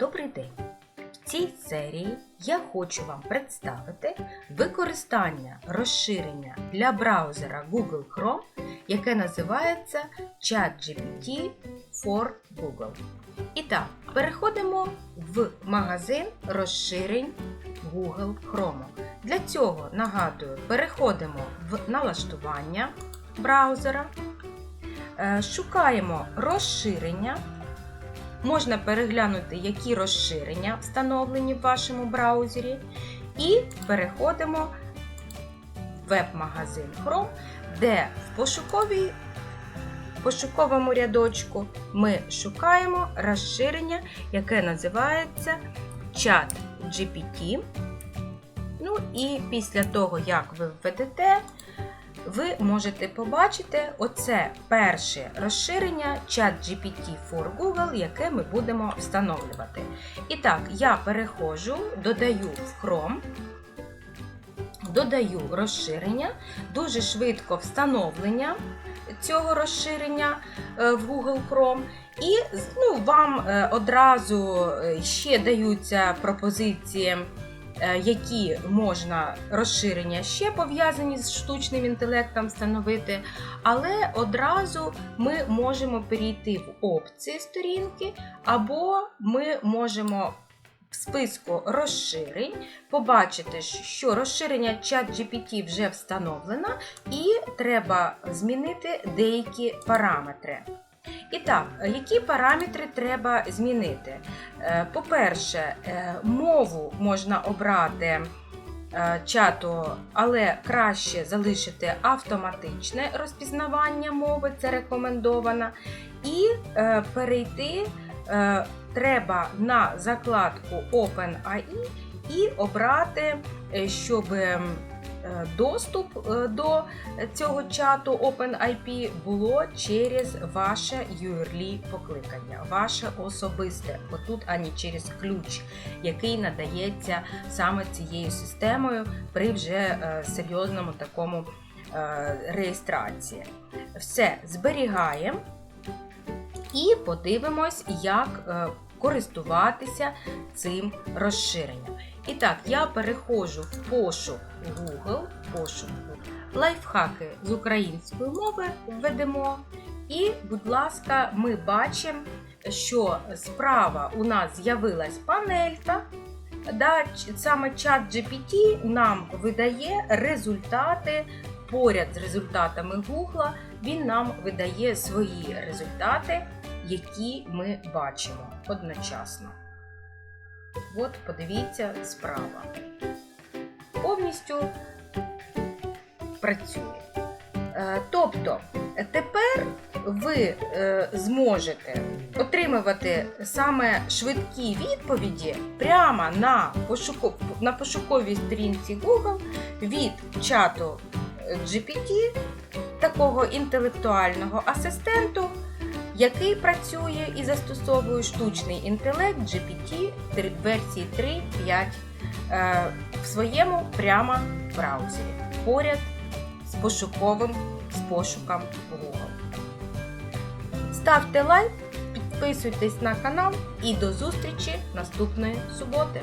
Добрий день! В цій серії я хочу вам представити використання розширення для браузера Google Chrome, яке називається ChatGPT for Google. І так, переходимо в магазин розширень Google Chrome. Для цього нагадую, переходимо в налаштування браузера, е, шукаємо розширення. Можна переглянути, які розширення встановлені в вашому браузері. І переходимо в веб-магазин Chrome, де в пошуковій, пошуковому рядочку ми шукаємо розширення, яке називається Chat GPT. Ну і після того, як ви введете, ви можете побачити оце перше розширення ChatGPT for Google, яке ми будемо встановлювати. І так, я переходжу, додаю в Chrome, додаю розширення, дуже швидко встановлення цього розширення е, в Google Chrome. І ну, вам е, одразу е, ще даються пропозиції які можна розширення ще пов'язані з штучним інтелектом встановити, але одразу ми можемо перейти в опції сторінки, або ми можемо в списку розширень побачити, що розширення ChatGPT вже встановлено, і треба змінити деякі параметри. І так, які параметри треба змінити? Е, По-перше, е, мову можна обрати е, чату, але краще залишити автоматичне розпізнавання мови, це рекомендовано. І перейти треба на закладку OpenAI і обрати, щоб доступ е, до цього чату OpenIP було через ваше URL покликання, ваше особисте, отут, а не через ключ, який надається саме цією системою при вже е, серйозному такому е, реєстрації. Все зберігаємо і подивимось, як е, користуватися цим розширенням. І так, я переходжу в пошук Google, пошук лайфхаки з української мови введемо. І, будь ласка, ми бачимо, що справа у нас з'явилась панелька. Да, саме чат GPT нам видає результати поряд з результатами Google, він нам видає свої результати, які ми бачимо одночасно. От, подивіться, справа. Повністю працює. Е, Тобто, тепер ви е, зможете отримувати саме швидкі відповіді прямо на, пошуко- на пошуковій сторінці Google від чату GPT, такого інтелектуального асистенту, який працює і застосовує штучний інтелект GPT версії 3.5 е, в своєму прямо браузері поряд з пошуковим з пошуком Google. Ставте лайк, підписуйтесь на канал і до зустрічі наступної суботи!